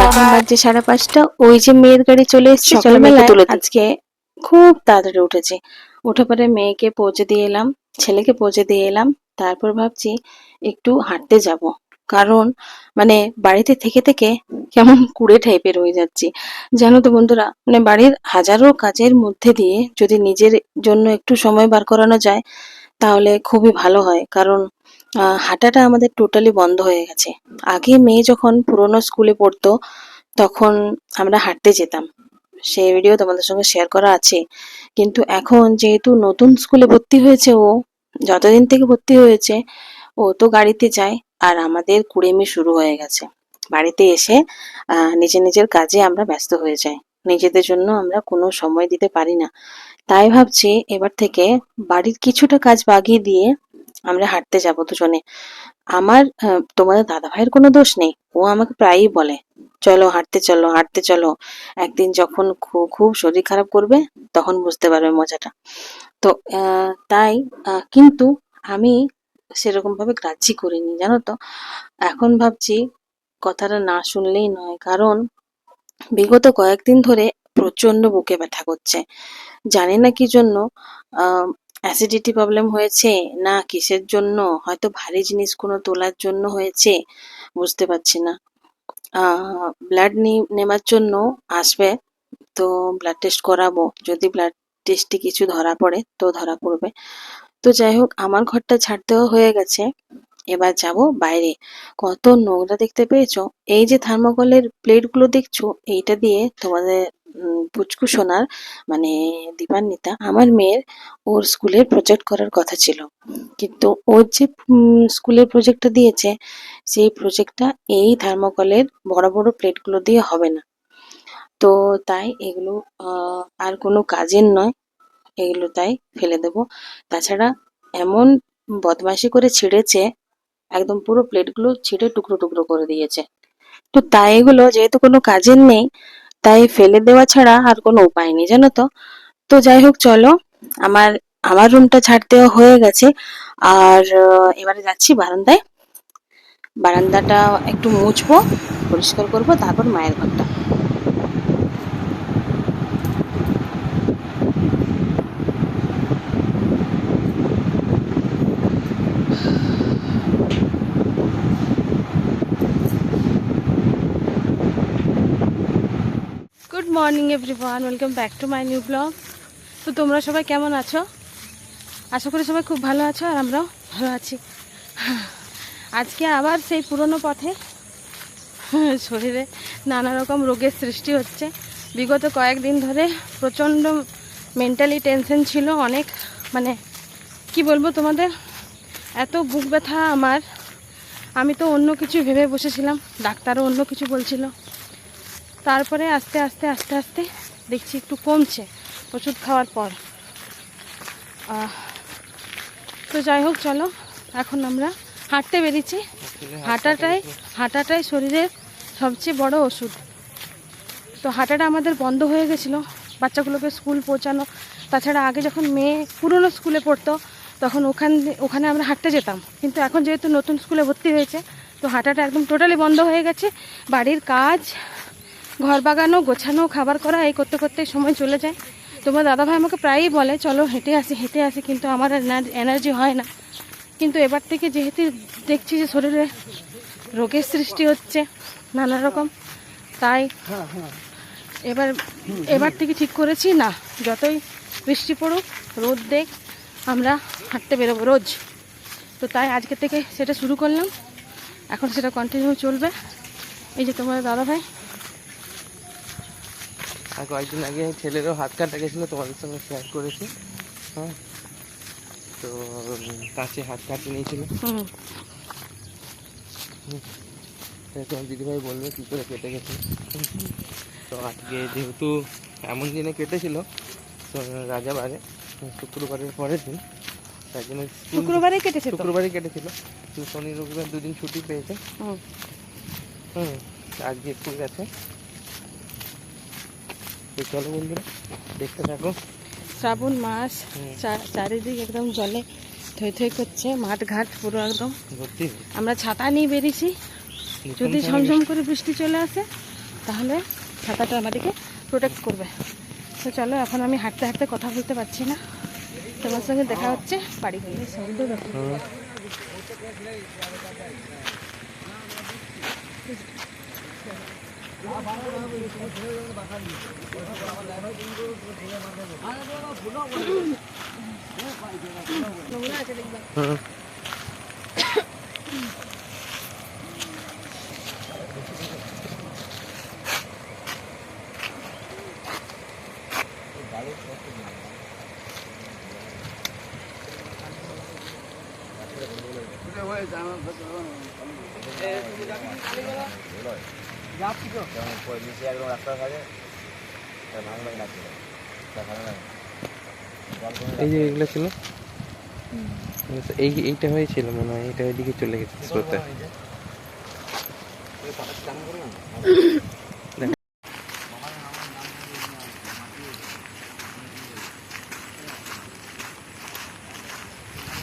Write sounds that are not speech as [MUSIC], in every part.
এখন. বাজছে সাড়ে পাঁচটা। ওই যে মেয়ের গাড়ি চলে এসেছে সকালবেলায় আজকে খুব তাড়াতাড়ি উঠেছি। উঠে পরে মেয়েকে পৌঁছে দিয়ে এলাম ছেলেকে পৌঁছে দিয়ে এলাম। তারপর ভাবছি একটু হাঁটতে যাব। কারণ মানে বাড়িতে থেকে থেকে কেমন কুড়ে টাইপের হয়ে যাচ্ছি। জানো তো বন্ধুরা মানে বাড়ির হাজারো কাজের মধ্যে দিয়ে যদি নিজের জন্য একটু সময় বার করানো যায় তাহলে খুবই ভালো হয়। কারণ হাঁটাটা আমাদের টোটালি বন্ধ হয়ে গেছে। আগে মেয়ে যখন পুরোনো স্কুলে পড়তো, তখন আমরা হাঁটতে যেতাম। সেই ভিডিও তোমাদের সঙ্গে শেয়ার করা আছে। কিন্তু এখন যেহেতু নতুন স্কুলে ভর্তি হয়েছে ও, যতদিন থেকে ভর্তি হয়েছে, ও তো গাড়িতে যায়। আর আমাদের কুড়েমি শুরু হয়ে গেছে। বাড়িতে এসে নিজের নিজের কাজে আমরা ব্যস্ত হয়ে যাই। নিজেদের জন্য আমরা কোনো সময় দিতে পারি না। তাই ভাবছি এবার থেকে বাড়ির কিছুটা কাজ বাগিয়ে দিয়ে আমরা হাঁটতে যাব দুজনে। আমার তোমাদের দাদা ভাইয়ের কোনো দোষ নেই। ও আমাকে প্রায়ই বলে, চলো, হাঁটতে চলো হাঁটতে চলো। একদিন যখন খুব খুব শরীর খারাপ করবে, তখন বুঝতে পারবে মজাটা। তো তাই কিন্তু আমি সেরকম ভাবে গ্রাহ্যই করিনি, জানো তো? এখন ভাবছি, কথাটা না শুনলেই নয়, কারণ বিগত কয়েকদিন ধরে প্রচণ্ড বুকে ব্যথা করছে। জানি না কি জন্য অ্যাসিডিটি প্রবলেম হয়েছে না কিসের জন্য? হয়তো ভারী জিনিস কোনো তোলার জন্য হয়েছে, বুঝতে পারছি না। ব্লাড নেওয়ার জন্য আসবে, তো ব্লাড টেস্ট করাবো। যদি ব্লাড টেস্টে কিছু ধরা পড়ে, তো ধরা পড়বে। তো যাই হোক, আমার ঘরটা ঝাড় দেওয়া হয়ে গেছে। এবার যাব বাইরে। কত নোংরা দেখতে পেয়েছ? এই যে থার্মোকলের প্লেটগুলো দেখছ, এইটা দিয়ে তোমাদের পুচকু সোনার মানে দীপান্বিতা, আমার মেয়ের ওর স্কুলের প্রজেক্ট করার কথা ছিল। কিন্তু ওর যে স্কুলের প্রজেক্টটা দিয়েছে, সেই প্রজেক্টটা এই থার্মোকলের বড় বড় প্লেটগুলো দিয়ে হবে না। তো তাই এগুলো আর কোনো কাজের নয়। এগুলো তাই ফেলে দেব। তাছাড়া এমন বদমাশি করে ছিঁড়েছে, একদম পুরো প্লেটগুলো ছিঁড়ে টুকরো টুকরো করে দিয়েছে। তো তাই এগুলো যেহেতু কোনো কাজের নেই তাই ফেলে দেওয়া ছাড়া আর কোনো উপায় নেই, জানো তো। তো যাই হোক, চলো, আমার আমার রুমটা ছাড় দেওয়া হয়ে গেছে। আর এবারে যাচ্ছি বারান্দায়। বারান্দাটা একটু মুছবো, পরিষ্কার করব, তারপর মায়ের ঘরটা। Good morning everyone welcome back to my new blog তো তোমরা সবাই কেমন আছো? আশা করি সবাই খুব ভালো আছো আর আমরাও ভালো আছি। আজকে আবার সেই পুরনো পথে শরীরে নানা রকম রোগের সৃষ্টি হচ্ছে। বিগত কয়েকদিন ধরে প্রচণ্ড মেন্টালি টেনশন ছিল অনেক। মানে কি বলব তোমাদের? এত বুক ব্যথা আমার। আমি তো অন্য কিছু ভেবে বসেছিলাম। ডাক্তারও অন্য কিছু বলছিল। তারপরে আস্তে আস্তে আস্তে আস্তে দেখছি একটু কমছে ওষুধ খাওয়ার পর। তো যাই হোক চলো এখন আমরা হাঁটতে বেরিয়েছি। হাঁটাটাই হাঁটাটাই শরীরের সবচেয়ে বড় ওষুধ। তো হাঁটাটা আমাদের বন্ধ হয়ে গেছিল বাচ্চাগুলোকে স্কুল পৌঁছানো। তাছাড়া আগে যখন মেয়ে পুরনো স্কুলে পড়তো তখন ওখান ওখানে আমরা হাঁটতে যেতাম। কিন্তু এখন যেহেতু নতুন স্কুলে ভর্তি হয়েছে তো হাঁটাটা একদম টোটালি বন্ধ হয়ে গেছে। বাড়ির কাজ ঘর বাগানো গোছানো, খাবার করা, এই করতে করতে সময় চলে যায়। তোমার দাদাভাই আমাকে প্রায়ই বলে, চলো হেঁটে আসি হেঁটে আসি। কিন্তু আমার এনার্জি হয় না। কিন্তু এবার থেকে যেহেতু দেখছি যে শরীরে রোগের সৃষ্টি হচ্ছে নানা রকম, তাই এবার এবার থেকে ঠিক করেছি, না, যতই বৃষ্টি পড়ুক, রোদ দেখ, আমরা হাঁটতে বেরোবো রোজ। তো তাই আজকে থেকে সেটা শুরু করলাম। এখন সেটা কন্টিনিউ চলবে। এই যে তোমার দাদাভাই আর কয়েকদিন আগে ছেলেরও হাত কাটা গেছিল তোমাদের সঙ্গে শেয়ার করেছি। হ্যাঁ। তো কাছে হাত কাটে নিয়েছিল। তোমার দিদিভাই বলবে কী করে কেটে গেছে। তো আজকে যেহেতু এমন দিনে কেটেছিল তো রাজাবারে শুক্রবারের পরের দিন তাই জন্য শুক্রবারে কেটেছে তো? শুক্রবারই কেটেছিল। তো শনি রবিবার দুদিন ছুটি পেয়েছে। হুম। হুম। আজকে একটু গেছে। তো চলো বন্ধুরা দেখতে থাকো। শ্রাবণ মাস। চারিদিক একদম জলে থই থই করছে মাঠ ঘাট পুরো একদম। আমরা ছাতা নিয়ে বেরিয়েছি। যদি ঝমঝম করে বৃষ্টি চলে আসে তাহলে ছাতাটা আমাদেরকে প্রোটেক্ট করবে। তো চলো এখন আমি হাঁটতে হাঁটতে কথা বলতে পারছি না। তোমার সঙ্গে দেখা হচ্ছে বাড়ি গিয়ে। সমুদ্র দেখো হুম। এই যে এগুলো ছিল? এই এইটা হয়েছিল মনে হয়, এটা ওইদিকে চলে গেছে স্রোতে।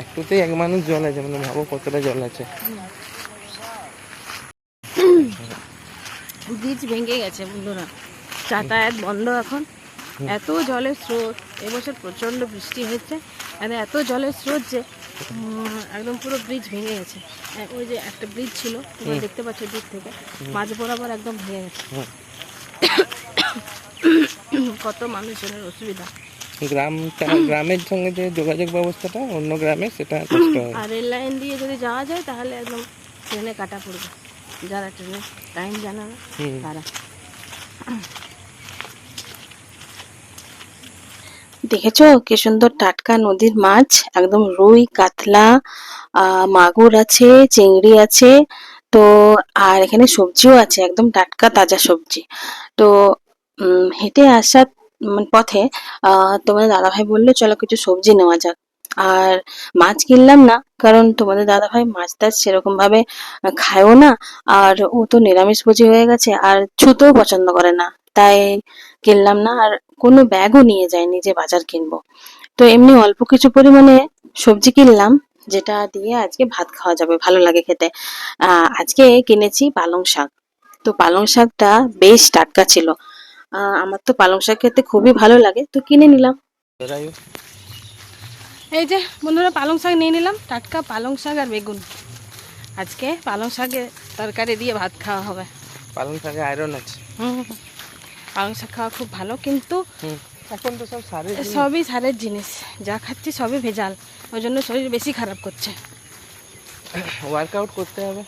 একটুতেই এক মানুষ জল আছে মানে ভাবো কতটা জল আছে। ব্রিজ ভেঙে গেছে বন্ধুরা যাতায়াত বন্ধ এখন। এত জলের স্রোত এবছর প্রচণ্ড বৃষ্টি হয়েছে আর এত জলের স্রোত যে একদম পুরো ব্রিজ ভেঙে গেছে। ওই যে একটা ব্রিজ ছিল তোমরা দেখতে পাচ্ছ দূর থেকে মাঝ বরাবর একদম ভেঙে গেছে। কত মানুষজনের অসুবিধা। গ্রামটা গ্রামের সঙ্গে যে যোগাযোগ ব্যবস্থাটা অন্য গ্রামে সেটা কষ্ট হয়। আর রেল লাইন দিয়ে যদি যাওয়া যায় তাহলে একদম ট্রেনে কাটা পড়বে। যারা ট্রেনে টাইম জানে না তারা। দেখেছ? কি সুন্দর টাটকা নদীর মাছ, একদম রুই, কাতলা মাগুর আছে, চিংড়ি আছে। তো, আর এখানে সবজিও আছে, একদম টাটকা তাজা সবজি। তো হেঁটে আসার পথে তোমাদের দাদাভাই বলল, চলো কিছু সবজি নেওয়া যাক। আর মাছ কিনলাম না, কারণ তোমাদের দাদাভাই মাছ টাছ সেরকম ভাবে খায়ও না, আর ও তো নিরামিষভোজী হয়ে গেছে, আর ছুতেও পছন্দ করে না, তাই কিনলাম না। আর কোনো ব্যাগও নিয়ে যায়নি যে বাজার কিনবো। তো এমনি অল্প কিছু পরিমাণে সবজি কিনলাম যেটা দিয়ে আজকে ভাত খাওয়া যাবে ভালো লাগে খেতে। আহ, আজকে কিনেছি পালং শাক। তো পালং শাকটা বেশ টাটকা ছিল। আহ, আমার তো পালং শাক খেতে খুবই ভালো লাগে তো কিনে নিলাম। এই যে বন্ধুরা পালং শাক নিয়ে নিলাম টাটকা পালং শাক আর বেগুন। আজকে পালং শাকের তরকারি দিয়ে ভাত খাওয়া হবে। পালং শাকে আয়রন আছে। হুম। পালং শাক খাওয়া খুব ভালো কিন্তু এখন তো সব সারের সবই সারের জিনিস। যা খাচ্ছি সবই ভেজাল ওই জন্য শরীর বেশি খারাপ করছে। ওয়ার্কআউট করতে হবে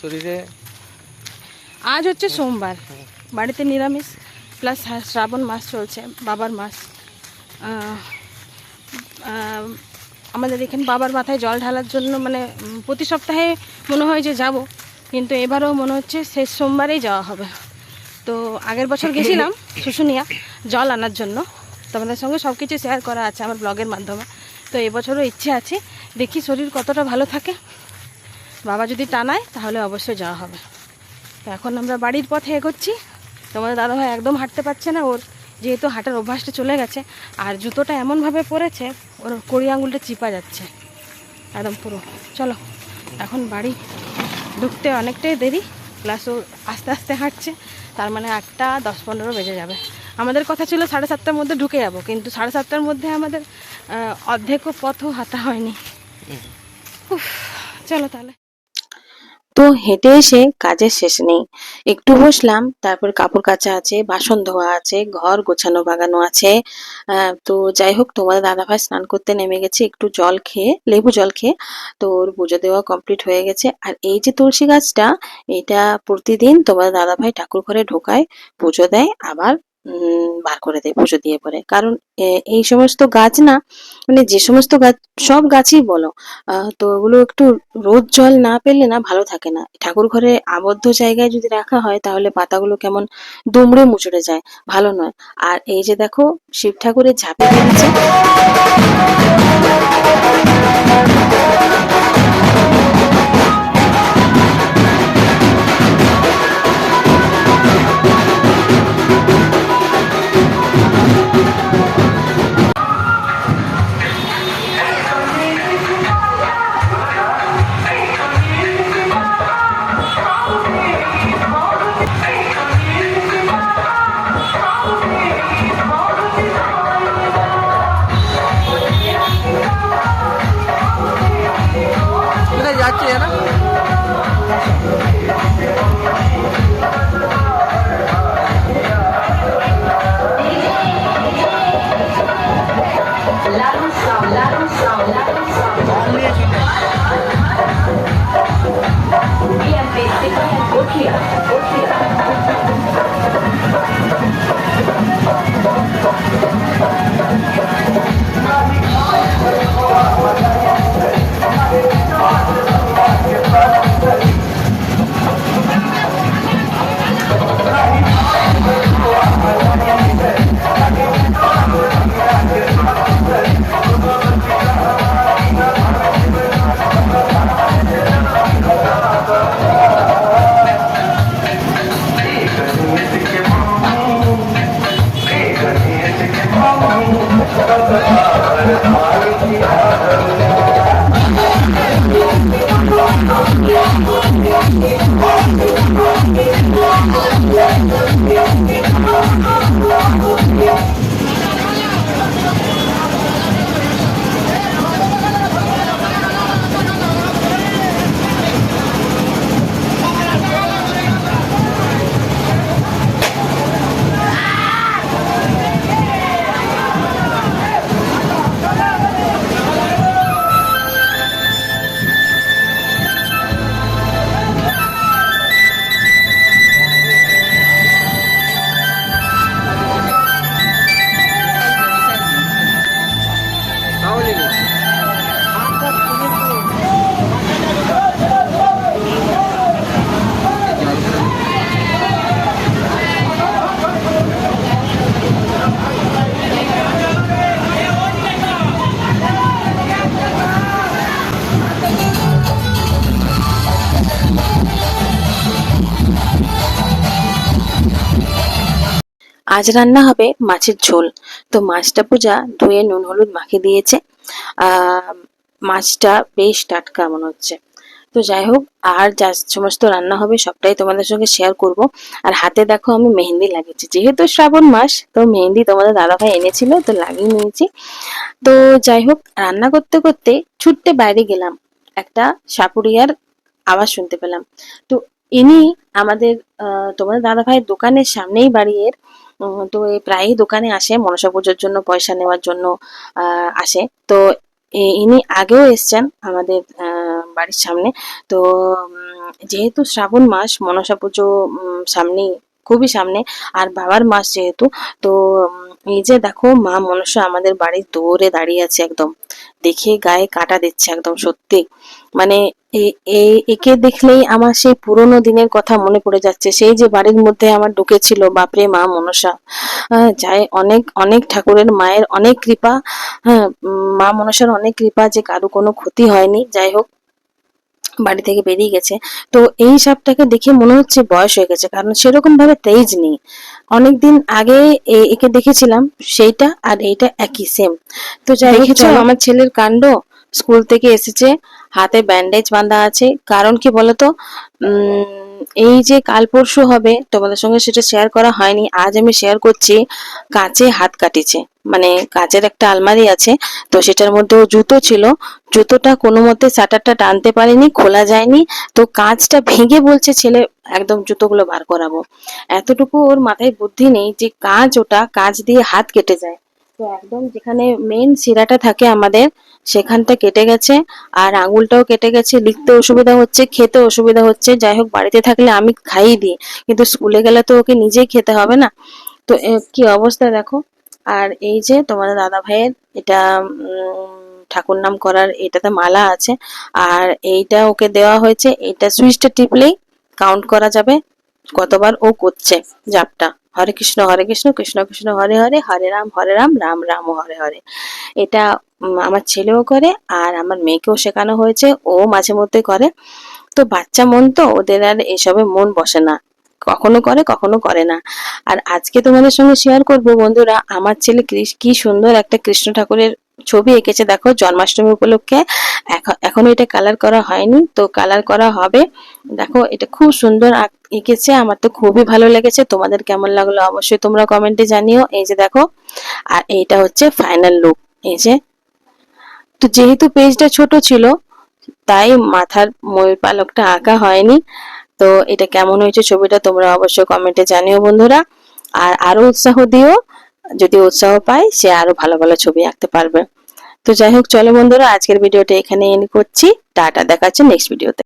শরীরে। আজ হচ্ছে সোমবার। বাড়িতে নিরামিষ প্লাস শ্রাবণ মাস চলছে বাবার মাস। আমাদের এখানে বাবার মাথায় জল ঢালার জন্য মানে প্রতি সপ্তাহে মনে হয় যে যাব কিন্তু এবারেও মনে হচ্ছে শেষ সোমবারেই যাওয়া হবে। তো আগের বছর গেছিলাম [LAUGHS] শুশুনিয়া জল আনার জন্য। তোমাদের সঙ্গে সব কিছু শেয়ার করা আছে আমার ব্লগের মাধ্যমে। তো এবছরও ইচ্ছে আছে দেখি শরীর কতটা ভালো থাকে। বাবা যদি টানায় তাহলে অবশ্যই যাওয়া হবে। তো এখন আমরা বাড়ির পথে এগোচ্ছি। তোমাদের দাদাভাই একদম হাঁটতে পারছে না ওর যেহেতু হাঁটার অভ্যাসটা চলে গেছে আর জুতোটা এমনভাবে পরেছে ওর কড়ি আঙুলটা চিপা যাচ্ছে। একদম পুরো। চলো এখন বাড়ি ঢুকতে অনেকটাই দেরি। প্লাস ও আস্তে আস্তে হাঁটছে তার মানে একটা দশ পনেরো বেজে যাবে। আমাদের কথা ছিল সাড়ে সাতটার মধ্যে ঢুকে যাব কিন্তু সাড়ে সাতটার মধ্যে আমাদের অর্ধেকও পথও হাতা হয়নি। উফ, চলো তাহলে। তো হেঁটে এসে কাজের শেষ নেই। একটু বসলাম, তারপর কাপড় কাচা আছে, বাসন ধোয়া আছে, ঘর গোছানো বাগানো আছে। তো যাই হোক, তোমাদের দাদাভাই স্নান করতে নেমে গেছে, একটু জল খেয়ে, লেবু জল খেয়ে। তো ওর পুজো দেওয়া কমপ্লিট হয়ে গেছে। আর এই যে তুলসী গাছটা, এটা প্রতিদিন তোমাদের দাদাভাই ঠাকুর ঘরে ঢোকায়, পুজো দেয়, আবার বার করে দেয়, পুজো দিয়ে পরে কারণ এই সমস্ত গাছ না মানে যে সমস্ত গাছ, সব গাছই বলো তো ওগুলো একটু রোদ জল না পেলে না ভালো থাকে না। ঠাকুর ঘরে আবদ্ধ জায়গায় যদি রাখা হয়, তাহলে পাতাগুলো কেমন দুমড়ে মুচড়ে যায়, ভালো নয়। আর এই যে দেখো, শিব ঠাকুরের ঝাঁপি আজ রান্না হবে মাছের ঝোল। তো মাছটা পূজা ধুয়ে নুন হলুদ মাখিয়ে দিয়েছে। মাছটা বেশ টাটকা মনে হচ্ছে। তো যাই হোক আর যা সমস্ত রান্না হবে সবটাই তোমাদের সঙ্গে শেয়ার করব। আর হাতে দেখো আমি মেহেন্দি লাগিয়েছি। যেহেতু শ্রাবণ মাস তো মেহেন্দি তোমাদের দাদাভাই এনেছিল তো লাগিয়ে নিয়েছি। তো যাই হোক রান্না করতে করতে ছুটতে বাইরে গেলাম। একটা সাপুরিয়ার আওয়াজ শুনতে পেলাম। তো ইনি আমাদের তোমাদের দাদাভাইয়ের দোকানের সামনেই বাড়ি এর উম, তো প্রায়ই দোকানে আসে, মনসা পুজোর জন্য, পয়সা নেওয়ার জন্য আসে। তো ইনি আগেও এসছেন আমাদের বাড়ির সামনে। তো যেহেতু শ্রাবণ মাস, মনসা পুজো সামনেই, খুবই সামনে, আর বাবার মাস যেহেতু, তো এই যে দেখো, মা মনসা আমাদের বাড়ির দৌড়ে দাঁড়িয়ে আছে একদম। দেখে গায়ে কাটা দিচ্ছে একদম সত্যি। মানে একে দেখলেই আমার সেই পুরোনো দিনের কথা মনে পড়ে যাচ্ছে। সেই যে বাড়ির মধ্যে আমার ঢুকেছিল বাপরে মা মনসা। যাই অনেক অনেক ঠাকুরের মায়ের অনেক কৃপা হ্যাঁ মা মনসার অনেক কৃপা যে কারও কোনো ক্ষতি হয়নি। যাই হোক বাড়ি থেকে বেরিয়ে গেছে। তো এই সাপটাকে দেখে মনে হচ্ছে বয়স হয়ে গেছে কারণ সেরকম ভাবে তেজ নেই। অনেকদিন আগে একে দেখেছিলাম সেইটা আর এইটা একই সেম তো যাই দেখেছ আমার ছেলের কাণ্ড। স্কুল থেকে এসেছে, হাতে ব্যান্ডেজ বাঁধা আছে। কারণ কি বলতো? এই যে কাল পরশু হবে, তোমাদের সঙ্গে সেটা শেয়ার করা হয়নি। আজ আমি শেয়ার করছি, কাঁচে হাত কাটিছে। মানে কাঁচের একটা আলমারি আছে, তো সেটার মধ্যে ও জুতো ছিল। জুতোটা কোনো মতে শাটারটা টানতে পারেনি, খোলা যায়নি। তো কাঁচটা ভেঙে বলছে ছেলে, একদম জুতোগুলো বার করাবো। এতটুকু ওর মাথায় বুদ্ধি নেই যে কাঁচ ওটা কাঁচ দিয়ে হাত কেটে যায়। তো একদম যেখানে মেন শিরাটা থাকে আমাদের, সেখানটা কেটে গেছে। আর আঙুলটাও কেটে গেছে। লিখতে অসুবিধা হচ্ছে, খেতে অসুবিধা হচ্ছে। যাই হোক, বাড়িতে থাকলে আমি খাইয়ে দিই। কিন্তু স্কুলে গেলে তো ওকে নিজেই খেতে হবে না। তো কি অবস্থা দেখো। আর এই যে তোমাদের দাদা ভাইয়ের এটা ঠাকুর নাম করার এটাতে মালা আছে। আর এইটা ওকে দেওয়া হয়েছে। এটা সুইচটা টিপলেই কাউন্ট করা যাবে। কতবার ও করছে জাপটা। হরে কৃষ্ণ হরে কৃষ্ণ কৃষ্ণ কৃষ্ণ, হরে হরে হরে রাম হরে রাম রাম রাম, হরে হরে। এটা আমার ছেলেও করে আর আমার মেয়েকেও শেখানো হয়েছে, ও মাঝে মধ্যে করে। তো বাচ্চা মন তো ওদের আর এসবে মন বসে না। কখনো করে কখনো করে না। আর আজকে তোমাদের সঙ্গে শেয়ার করব বন্ধুরা, আমার ছেলে কি সুন্দর একটা কৃষ্ণ ঠাকুরের ছবি এঁকেছে, দেখো, জন্মাষ্টমী উপলক্ষে। এখ- এখনও এটা কালার করা হয়নি, তো কালার করা হবে। দেখো, এটা খুব সুন্দর এঁকেছে, আমার তো খুবই ভালো লেগেছে। তোমাদের কেমন লাগল অবশ্যই তোমরা কমেন্টে জানিও। এই যে দেখো, আর এইটা হচ্ছে ফাইনাল লুক এই যে। তো যেহেতু পেজটা ছোট ছিল, তাই মাথার ময়ূর পালকটা আঁকা হয়নি। তো এটা কেমন হয়েছে ছবিটা তোমরা অবশ্যই কমেন্টে জানিও বন্ধুরা। আর আরও উৎসাহ দিও যদি উৎসাহ পায়, সে আরও ভালো ভালো ছবি আঁকতে পারবে। তো যাই হোক, চলো বন্ধুরা, আজকের ভিডিওটা এখানে এন্ড করছি। টাটা দেখাচ্ছে নেক্সট ভিডিওতে